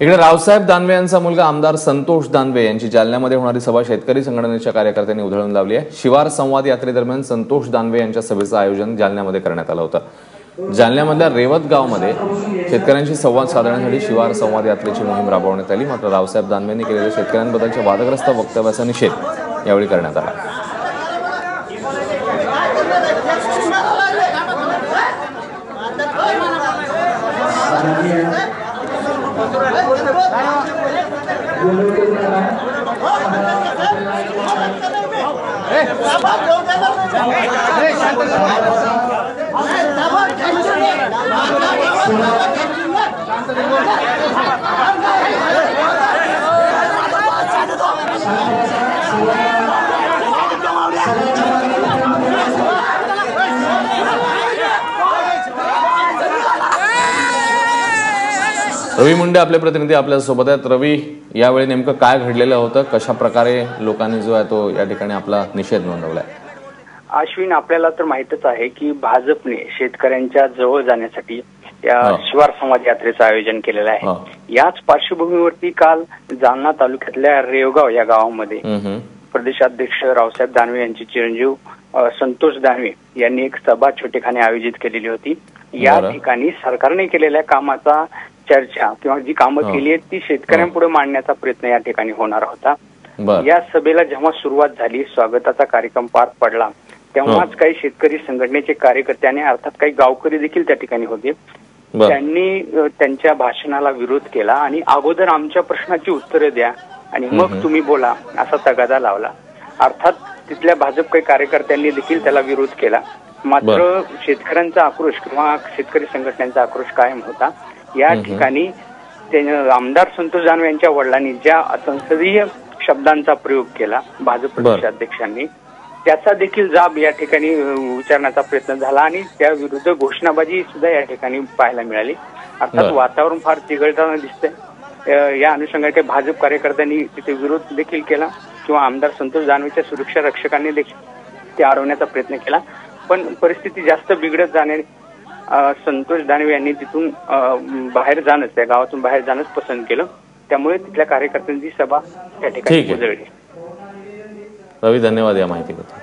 इकडे रावसाहेब दानवे यांचा मुलगा आमदार संतोष दानवे यांची जालन्यामध्ये होणारी सभा शेतकरी संघटनेच्या कार्यकर्त्यांनी उधळून लावली आहे. शिवार संवाद यात्रेदरम्यान संतोष दानवे यांच्या सभेचं आयोजन जालन्यामध्ये करण्यात आलं होतं. जालन्यामधल्या रेवत गावमध्ये शेतकऱ्यांशी संवाद साधण्यासाठी शिवार संवाद यात्रेची मोहीम राबवण्यात आली. मात्र रावसाहेब दानवेंनी केलेल्या शेतकऱ्यांबद्दलच्या वादग्रस्त वक्तव्याचा निषेध यावेळी करण्यात आला. शांत रवी मुंडे आपले प्रतिनिधी आपल्यासोबत आहेत रवी यावेळी नेमकं काय घडलेलं होतं कशा प्रकारे लोकांनी जो आहे तो या ठिकाणी आपला निषेध नोंदवलाय अश्विन आपल्याला तर माहितच आहे की भाजपने शेतकऱ्यांच्या जवळ जाण्यासाठी या. शिवार संवाद यात्रेचं आयोजन केलेलं. आहे याच पार्श्वभूमीवरती काल जालना तालुक्यातल्या रेवगाव या गावामध्ये. प्रदेशाध्यक्ष रावसाहेब दानवे यांचे चिरंजीव संतोष दानवे यांनी एक सभा छोटेखाने आयोजित केलेली होती या. ठिकाणी सरकारने केलेल्या कामाचा चर्चा किंवा जी कामं हा. केली आहेत ती शेतकऱ्यांपुढे मांडण्याचा प्रयत्न या ठिकाणी होणार होता. या सभेला जेव्हा सुरुवात झाली स्वागताचा कार्यक्रम पार पडला तेव्हाच काही शेतकरी संघटनेचे कार्यकर्ते आणि अर्थात काही गावकरी देखील त्या ठिकाणी होते. त्यांनी त्यांच्या भाषणाला विरोध केला आणि अगोदर आमच्या प्रश्नाची उत्तरे द्या आणि मग तुम्ही बोला असा तगादा लावला. अर्थात तिथल्या भाजप काही कार्यकर्त्यांनी देखील त्याला विरोध केला. मात्र शेतकऱ्यांचा आक्रोश किंवा शेतकरी संघटनांचा आक्रोश कायम होता. या ठिकाणी आमदार संतोष दानवे यांच्या वडिलांनी ज्या संसदीय शब्दांचा प्रयोग केला भाजप. प्रदेशाध्यक्षांनी त्याचा देखील जाब या ठिकाणी विचारण्याचा प्रयत्न झाला आणि त्या विरुद्ध घोषणाबाजी सुद्धा या ठिकाणी पाहायला मिळाली अर्थात. वातावरण फार चिघळताना दिसतंय या अनुषंगाने काही भाजप कार्यकर्त्यांनी तिथे विरोध देखील केला किंवा आमदार संतोष दानवेच्या सुरक्षा रक्षकांनी देखील ते अडवण्याचा प्रयत्न केला पण परिस्थिती जास्त बिघडत जाणे अ, संतोष दानवे यांनी तिथून बाहेर जाणंच त्या गावातून बाहेर जाणंच पसंत केलं. त्यामुळे तिथल्या कार्यकर्त्यांची सभा त्या ठिकाणी. उजळली. रवी धन्यवाद या माहितीबद्दल.